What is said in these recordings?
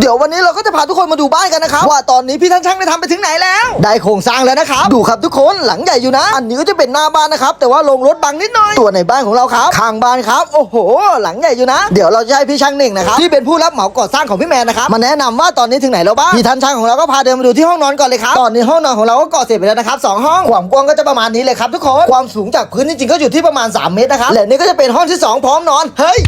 เดี๋ยววันนี้เราก็จะพาทุกคนมาดูบ้านกันนะครับว่าตอนนี้พี่ท่านช่างได้ทำไปถึงไหนแล้ว ได้โครงสร้างแล้วนะครับ ดูครับทุกคนหลังใหญ่อยู่นะ อันนี้ก็จะเป็นหน้าบ้านนะครับ แต่ว่าลงรถบังนิดหน่อยตัวในบ้านของเราครับข้างบ้านครับ โอ้โห หลังใหญ่อยู่นะ เดี๋ยวเราจะให้พี่ช่างหนึ่งนะครับที่เป็นผู้รับเหมาก่อสร้างของพี่แมนนะครับมาแนะนำว่าตอนนี้ถึงไหนแล้วบ้างพี่ท่านช่างของเราก็พาเดินมาดูที่ห้องนอนก่อนเลยครับตอนนี้ห้องนอนของเราก็ก่อเสร็จไปแล้วนะครับสองห้องความกว้างก็จะประมาณนี้เลยครับทุกคนความสูงจากพื้นจริงๆก็อยู่ที่ประมาณ 3 เมตรนะครับและนี่ก็จะเป็นห้องที่สองพร้อมนอนเฮ้ย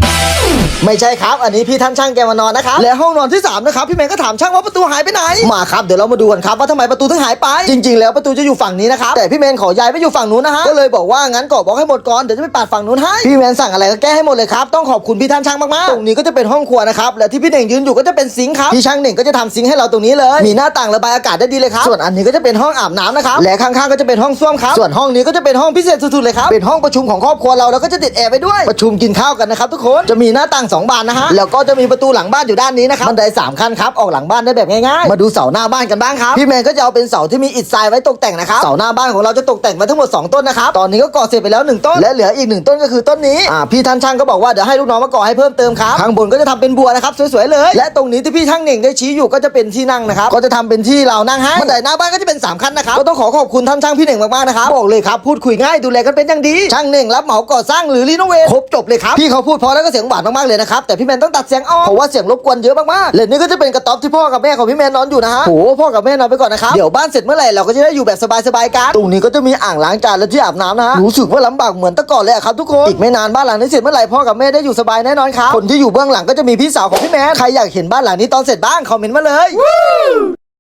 ไม่ใช่ครับ อันนี้พี่ท่านช่างแกมานอนนะครับและห้องนอนที่3นะครับพี่แมนก็ถามช่างว่าประตูหายไปไหนมาครับเดี๋ยวเรามาดูกันครับว่าทำไมประตูถึงหายไป จริง ๆ แล้วประตูจะอยู่ฝั่งนี้นะครับแต่พี่แมนขอย้ายไปอยู่ฝั่งนู้นนะฮะก็เลยบอกว่างั้นก่อบล็อกให้หมดก่อนเดี๋ยวจะไปปาดฝั่งนู้นให้พี่แมนสั่งอะไรก็แก้ให้หมดเลยครับต้องขอบคุณพี่ท่านช่างมากๆตรงนี้ก็จะเป็นห้องครัวนะครับและที่พี่เน่งยืนอยู่ก็จะเป็นซิงค์ครับพี่ช่างเน่งก็จะทำซิงค์ให้เราตรงนี้เลย มีหน้าต่างระบายอากาศได้ดีเลยครับส่วนอันนี้ก็จะเป็นห้องอาบน้ำนะครับและข้างๆก็จะเป็นห้องส้วมครับส่วนห้องนี้ก็จะเป็นห้องพิเศษสุดๆเลยครับเป็นห้องประชุมของครอบครัวเราแล้วก็จะติดแอร์ไปด้วยประชุมกินข้าวกันนะครับทุกคนจะมีหน้าต่างสองบานนะฮะแล้วก็จะมีประตูหลังบ้านอยู่ด้านนี้นะครับบันไดสามขั้นครับออกหลังบ้านได้แบบง่ายๆมาดูเสาหน้าบ้านกันบ้างครับพี่แมนก็จะเอาเป็นเสาที่มีอิฐทรายไว้ตกแต่งนะครับเสาหน้าบ้านของเราจะตกแต่งไว้ทั้งหมด 2 ต้นนะครับตอนนี้ก็ก่อเสร็จไปแล้วหนึ่งต้น และเหลืออีกหนึ่งต้นก็คือต้นนี้อ่าพี่ท่านช่างก็บอกว่าเดี๋ยวให้ลูกน้องมาก่อให้เพิ่มเติมครับข้างบนก็จะทำเป็นบัวนะครับสวยๆเลย และตรงนี้ที่พี่ช่างเหน่งได้ชี้อยู่ก็จะเป็นที่นั่งนะครับก็จะทำเป็นที่เรานั่งให้บันไดหน้าบ้านก็จะเป็นสามขั้นนะครับก็ต้องขอขอบคุณท่านช่างพี่เหน่งมากๆนะครับบอกเลยครับพูดคุยง่ายดูแลกันเป็นอย่างดีช่างเหน่งรับเหมาก่อสร้างหรือรีโนเวทครบจบเลยครับพี่เขาพูดเพอแล้วก็เสียงหวานมากๆเลยนะครับแต่พี่แมนต้องตัดเสียงออกเพราะว่าเสียงรบกวนเยอะมากๆและนี่ก็จะเป็นกระต๊อบที่พ่อกับแม่ของพี่แมนนอนอยู่นะฮะโอ้พ่อกับแม่นอนไปก่อนนะครับเดี๋ยวบ้านเสร็จเมื่อไหร่เราก็จะได้อยู่แบบสบายๆกันตรงนี้ก็จะมีอ่างล้างจานและที่อาบน้ำนะฮะรู้สึกว่าลำบากเหมือนแต่ก่อนเลยอะครับทุกคนอีกไม่นานบ้านหลังนี้เสร็จเมื่อไหร่พ่อกับแม่ได้อยู่สบายแน่นอนครับคนที่อยู่เบื้องหลังก็จะมีพี่สาวของพี่แมนใครอยากเห็นบ้านหลังนี้ตอนเสร็จบ้างคอมเมนต์มาเลย